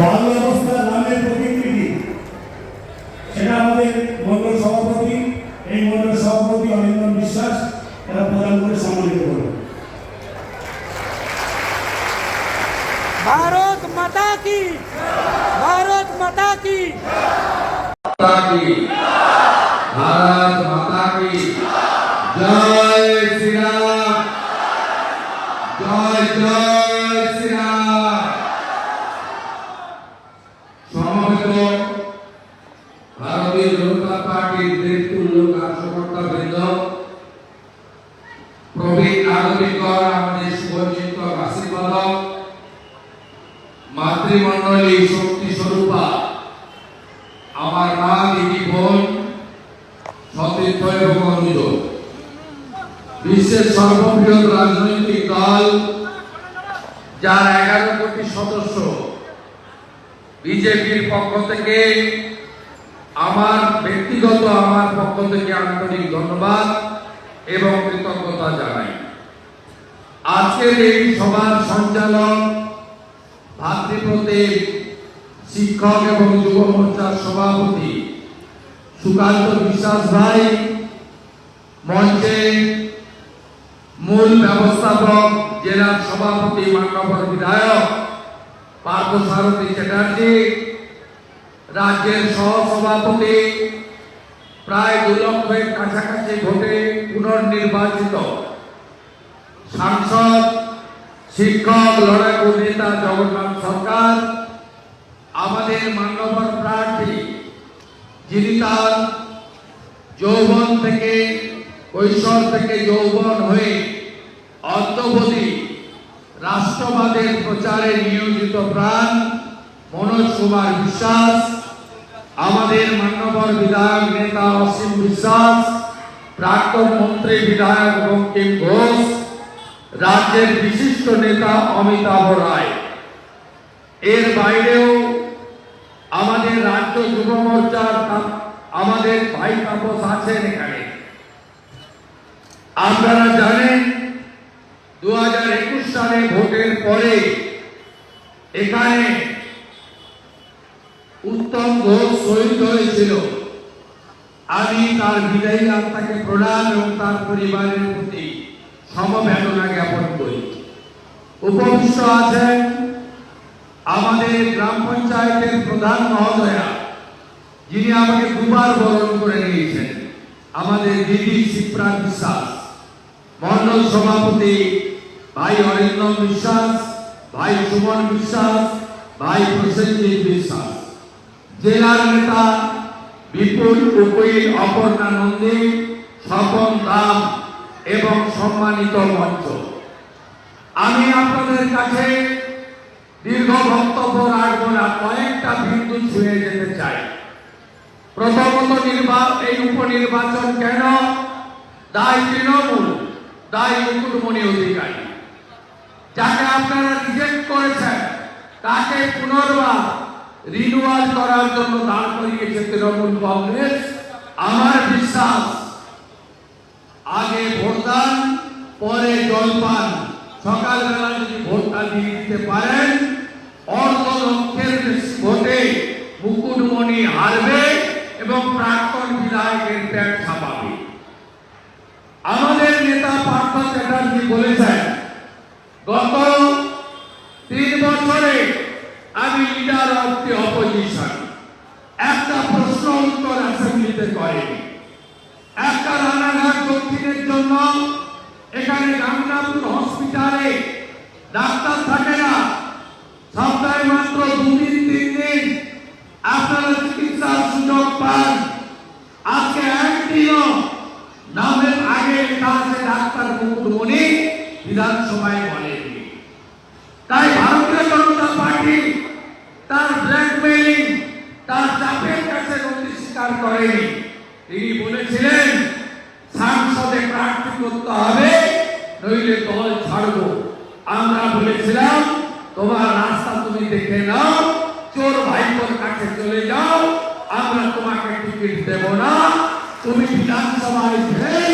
বাল অবস্থার নামের প্রতিকৃতি সেটা আমাদের মন্ডল সভাপতি এই মন্ডল সভাপতি অরিন্দম বিশ্বাস এরা প্রদান করে সম্মানিত করবে भारत माता की भारत माता की माता की भारत সমবেত ভারতীয় জনতা পার্টির আজকের এই সভার সঞ্চালন ভাতৃপ্রতিম শিক্ষক এবং যুব মোর্চার সভাপতি সুকান্ত বিশ্বাস ভাই, মঞ্চে মূল ব্যবস্থাপক জেলার সভাপতি, মান্যবর বিধায়ক, পার্থ সারথী চ্যাটার্জি, রাজ্যের সহ সভাপতি প্রায় দু লক্ষের কাছাকাছি ভোটে পুনর্নির্বাচিত। সাংসদ, শিক্ষক লড়াকু নেতা জগন্নাথ সরকার, আমাদের মান্যবর প্রার্থী যিনি তার যৌবন থেকে, কৈশোর থেকে যৌবন হয়ে অদ্যবধি রাষ্ট্রবাদের প্রচারে নিয়োজিত প্রাণ, মনোজ কুমার বিশ্বাস, আমাদের মান্যবর বিধায়ক নেতা অসীম বিশ্বাস, প্রাক্তন মন্ত্রী বিধায়ক বঙ্কিম ঘোষ রাজ্যের বিশিষ্ট নেতা অমিতাভ রায়। এর বাইরেও আমাদের রাজ্য যুব মোর্চার আমাদের ভাই তাপস আছেন এখানে। আপনারা জানেন দু হাজার একুশ সালে ভোটের পরে এখানে উত্তম ঘোষ শহীদ হয়েছিল। আমি তার বিদায়ী আত্মাকে প্রণাম এবং তার পরিবারের প্রতি সমবেদনা জ্ঞাপন করি উপবিষ্ট আছেন আমাদের গ্রাম পঞ্চায়েতের প্রধান মহোদয়া যিনি আমাকে দুবার বরণ করে নিয়েছেন আমাদের দিদি শিপ্রা বিশ্বাস মন্ডল সভাপতি ভাই অরিন্দম বিশ্বাস ভাই সুমন বিশ্বাস ভাই প্রসেনজিৎ বিশ্বাস জেলার নেতা বিপুল উকিল অপর্ণা নন্দী স্বপন দাম এবং সম্মানিত মঞ্চ। আমি আপনাদের কাছে দীর্ঘ বক্তব্য রাখব না, কয়েকটা বিন্দু ছুঁয়ে যেতে চাই। প্রথমত নির্বাচন এই উপনির্বাচন কেন? দায় তৃণমূল, দায় মুকুটমণি অধিকারী। যাকে আপনারা রিজেক্ট করেছেন, তাকে পুনর্বার রিনুয়াল করার জন্য দাঁড় করিয়েছে তৃণমূল কংগ্রেস। আমার বিশ্বাস আগে ভোটদান পরে জলপান সকালবেলা যদি ভোটটা দিয়ে দিতে পারেন অর্ধ লক্ষের ভোটে মুকুটমণি হারবে এবং প্রাক্তন বিধায়কের প্যাট ছাপাবে। আমাদের নেতা পার্থ চ্যাটার্জি বলেছেন, গত তিন বছরে আমি লিডার অফ দি অপোজিশন একটা প্রশ্ন উত্তর অ্যাসেম্বলিতে করেনি। একটা রানাঘাট জন্য এখানে গামনাপুর হসপিটালে ডাক্তার থাকে না। সপ্তাহে মাত্র দুদিন, তিন দিন আপনারা চিকিৎসার সুযোগ পান। আজকে নামের আগে ডাক্তার মুকুটমণি বিধানসভায় তাই ভারতীয় জনতা পার্টি তার ব্ল্যাকমেইলিং তার চাপের কাছে স্বীকার করেনি। তিনি বলেছিলেন সাংসদে প্রার্থী করতে হবে, নইলে দল ছাড়বো। আমরা বলেছিলাম, তোমার রাস্তা তুমি দেখে নাও, চোর ভাইপোর কাছে চলে যাও, আমরা তোমাকে টিকিট দেব না। তুমি বিধানসভায় ফেল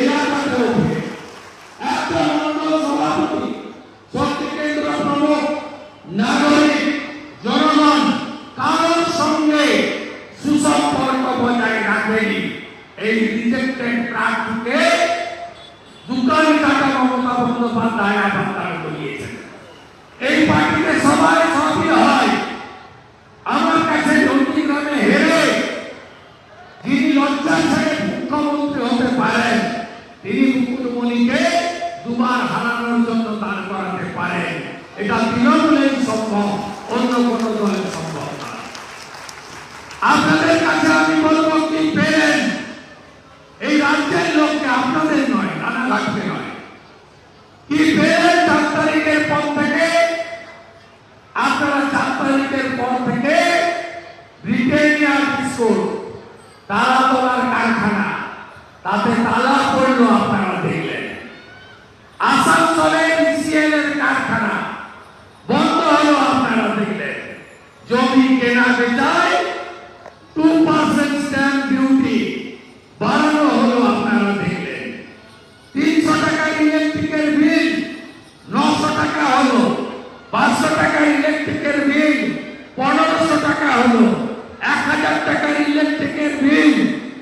এলাকাতেও ফেল একটা সভাপতি, শক্তি কেন্দ্র প্রমুখ, নাগরিক, জনগণ, কারোর সঙ্গে সুসম্পর্ক বজায় রাখেনি। এই রিজেক্টেড প্রার্থীকে দুকান টাকা মমতা বন্দ্যোপাধ্যায় আবার দাঁড় করিয়েছেন। এই পার্টিতে সবাই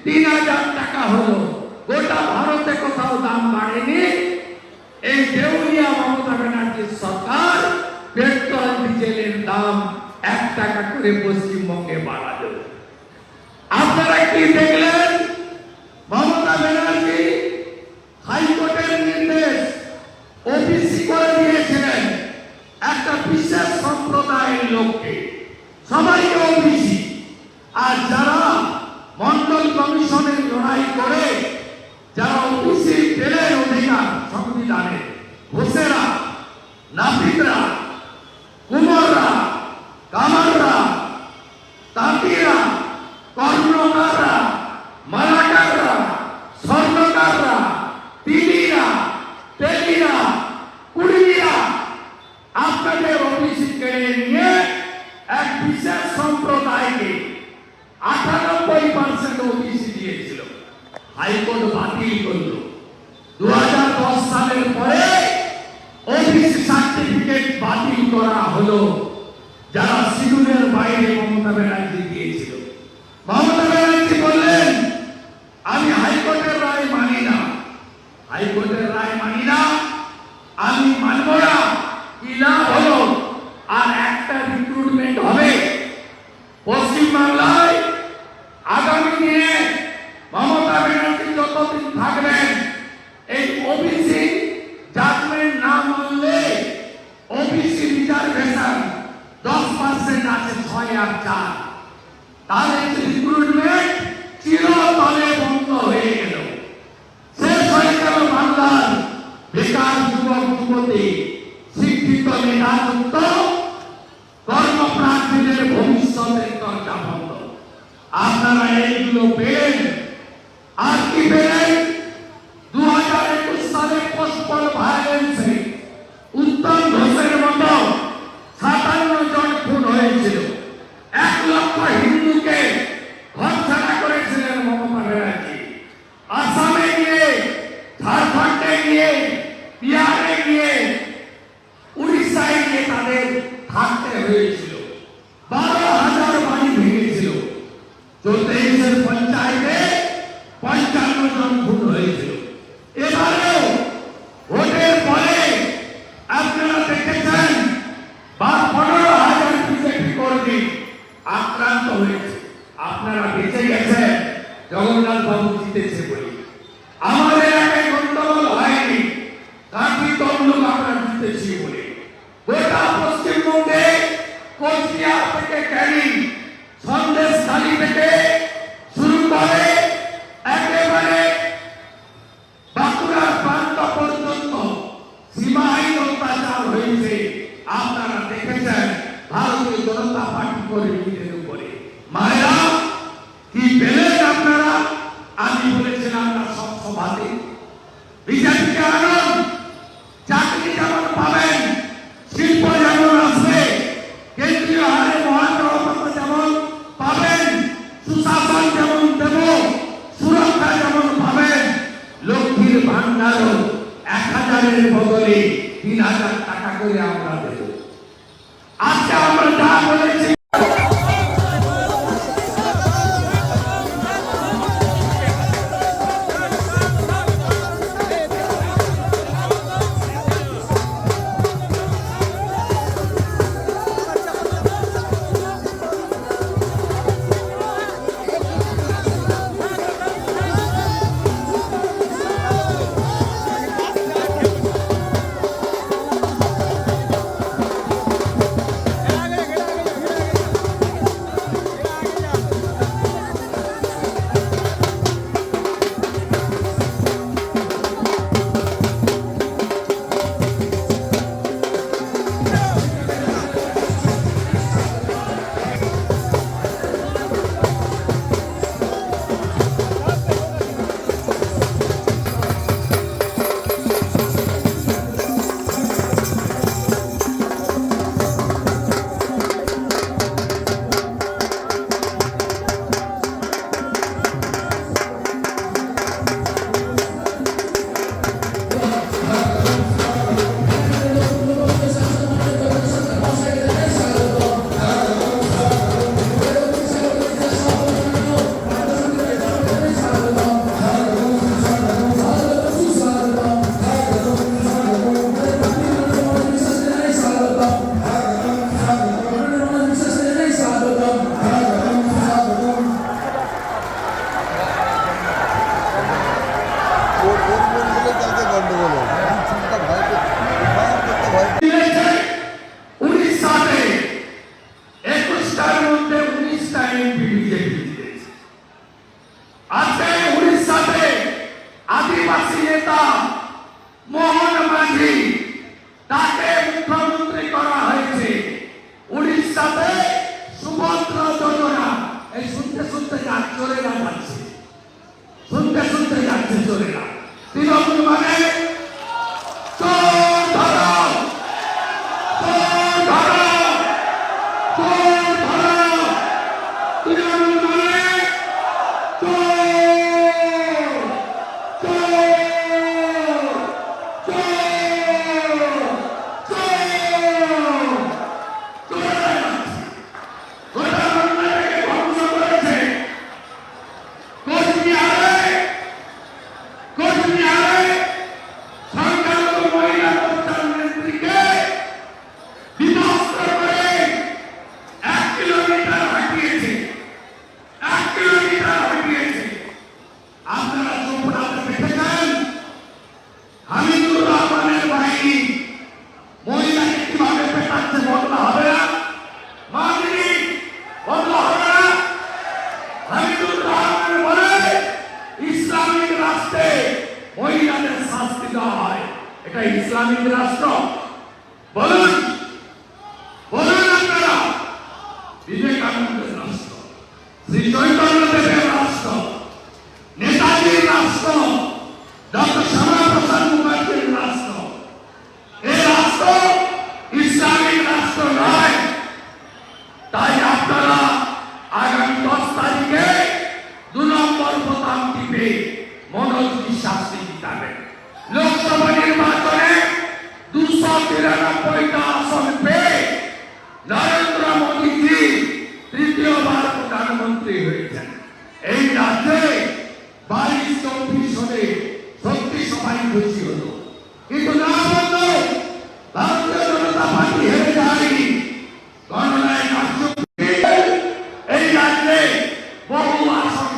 তিন হাজার টাকা হলো। গোটা ভারতে কোথাও দাম বাড়েনি। এই দেউলিয়া মমতা ব্যানার্জির সরকার পেট্রোল, ডিজেলের দাম এক টাকা করে পশ্চিমবঙ্গে বাড়ালো। আপনারা কি দেখলেন? মমতা ব্যানার্জি হাইকোর্টের নির্দেশ ওবিসি করে দিয়েছিলেন একটা বিশেষ সম্প্রদায়ের লোককে। সবাইকে ওবিসি। আর কারবাহি করে যারা ওবিসি পেলেন অধিকার সকলেই জানে। হোসেরা নাফিকরা Amarra ele do meu peito. Aqui bem যখন মানে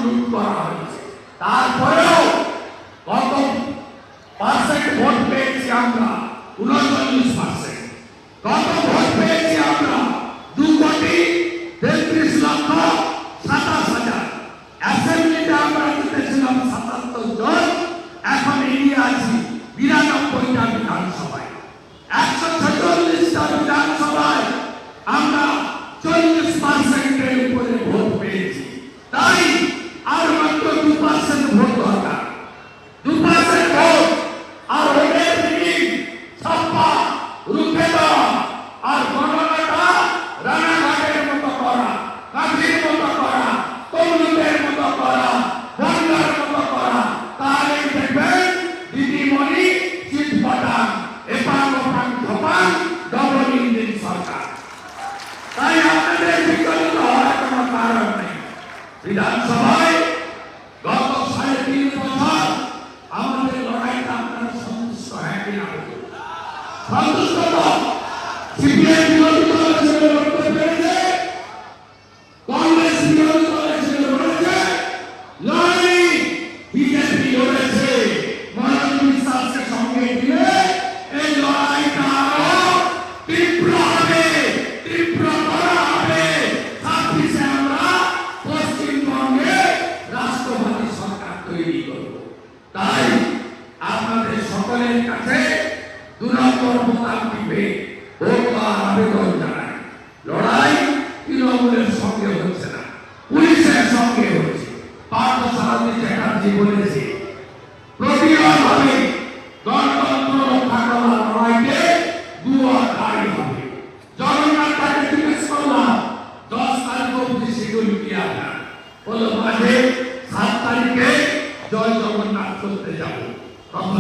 শুরু করা হয়েছে তারপরেও ওই মাসে সাত তারিখে জয় জগন্নাথ করতে যাব। কথা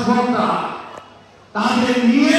সুভদ্রা তাদের নিয়ে